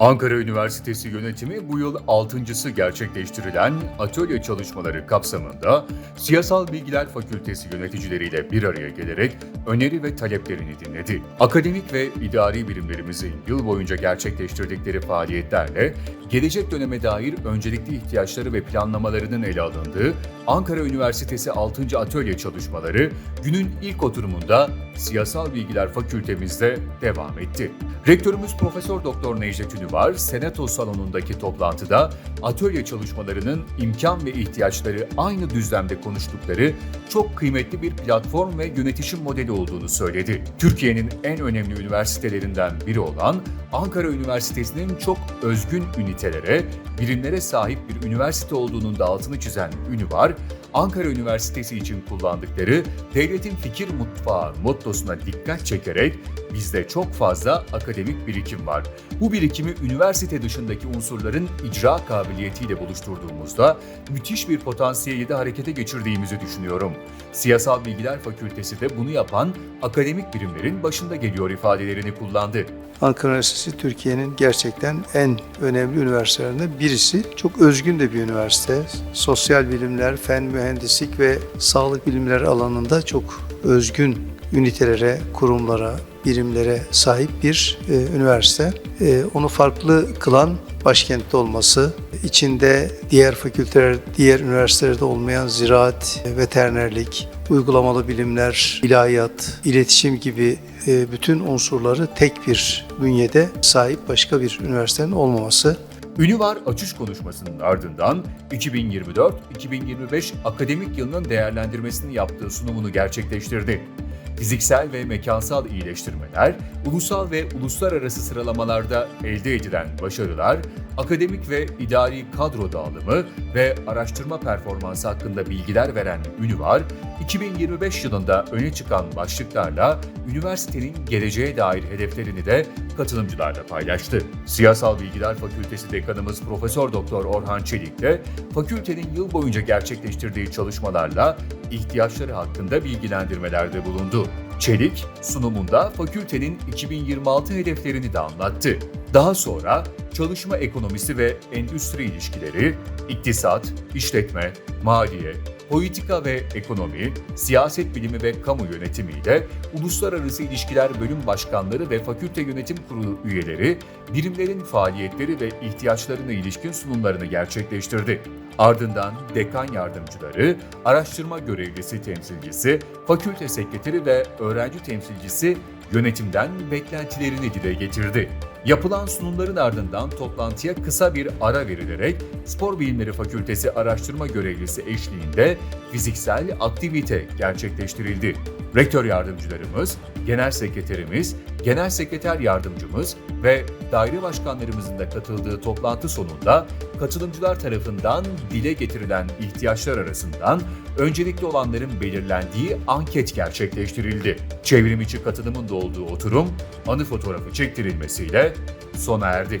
Ankara Üniversitesi yönetimi bu yıl altıncısı gerçekleştirilen atölye çalışmaları kapsamında Siyasal Bilgiler Fakültesi yöneticileriyle bir araya gelerek öneri ve taleplerini dinledi. Akademik ve idari birimlerimizin yıl boyunca gerçekleştirdikleri faaliyetlerle gelecek döneme dair öncelikli ihtiyaçları ve planlamalarının ele alındığı Ankara Üniversitesi 6. Atölye çalışmaları günün ilk oturumunda Siyasal Bilgiler Fakültemizde devam etti. Rektörümüz Profesör Doktor Necdet Ünüvar, Senato salonundaki toplantıda atölye çalışmalarının imkan ve ihtiyaçları aynı düzlemde konuştukları çok kıymetli bir platform ve yönetişim modeli olduğunu söyledi. Türkiye'nin en önemli üniversitelerinden biri olan Ankara Üniversitesi'nin çok özgün ünitelere, birimlere sahip bir üniversite olduğunun da altını çizen Ünüvar, Ankara Üniversitesi için kullandıkları devletin fikir mutfağı mottosuna dikkat çekerek bizde çok fazla akademik birikim var. Bu birikimi üniversite dışındaki unsurların icra kabiliyetiyle buluşturduğumuzda müthiş bir potansiyeli de harekete geçirdiğimizi düşünüyorum. Siyasal Bilgiler Fakültesi de bunu yapan akademik birimlerin başında geliyor ifadelerini kullandı. Ankara Üniversitesi Türkiye'nin gerçekten en önemli üniversitelerinden birisi. Çok özgün de bir üniversite. Sosyal bilimler, fen, mühendislik ve sağlık bilimleri alanında çok özgün ünitelere, kurumlara, birimlere sahip bir e, üniversite. E, onu farklı kılan başkentte olması, içinde diğer fakülteler, diğer üniversitelerde olmayan ziraat, e, veterinerlik, uygulamalı bilimler, ilahiyat, iletişim gibi e, bütün unsurları tek bir bünyede sahip başka bir üniversitenin olmaması. Ünüvar açış konuşmasının ardından 2024-2025 akademik yılının değerlendirmesini yaptığı sunumunu gerçekleştirdi. Fiziksel ve mekansal iyileştirmeler, ulusal ve uluslararası sıralamalarda elde edilen başarılar, akademik ve idari kadro dağılımı ve araştırma performansı hakkında bilgiler veren Ünüvar, 2025 yılında öne çıkan başlıklarla üniversitenin geleceğe dair hedeflerini de katılımcılarla paylaştı. Siyasal Bilgiler Fakültesi Dekanımız Profesör Doktor Orhan Çelik de fakültenin yıl boyunca gerçekleştirdiği çalışmalarla ihtiyaçları hakkında bilgilendirmelerde bulundu. Çelik, sunumunda fakültenin 2026 hedeflerini de anlattı. Daha sonra çalışma ekonomisi ve endüstri ilişkileri, iktisat, işletme, maliye, politika ve ekonomi, siyaset bilimi ve kamu yönetimiyle uluslararası ilişkiler bölüm başkanları ve fakülte yönetim kurulu üyeleri birimlerin faaliyetleri ve ihtiyaçlarına ilişkin sunumlarını gerçekleştirdi. Ardından dekan yardımcıları, araştırma görevlisi temsilcisi, fakülte sekreteri ve öğrenci temsilcisi yönetimden beklentilerini dile getirdi. Yapılan sunumların ardından toplantıya kısa bir ara verilerek Spor Bilimleri Fakültesi araştırma görevlisi eşliğinde fiziksel aktivite gerçekleştirildi. Rektör yardımcılarımız, genel sekreterimiz, genel sekreter yardımcımız ve daire başkanlarımızın da katıldığı toplantı sonunda katılımcılar tarafından dile getirilen ihtiyaçlar arasından öncelikli olanların belirlendiği anket gerçekleştirildi. Çevrim içi katılımın da olduğu oturum anı fotoğrafı çektirilmesiyle sona erdi.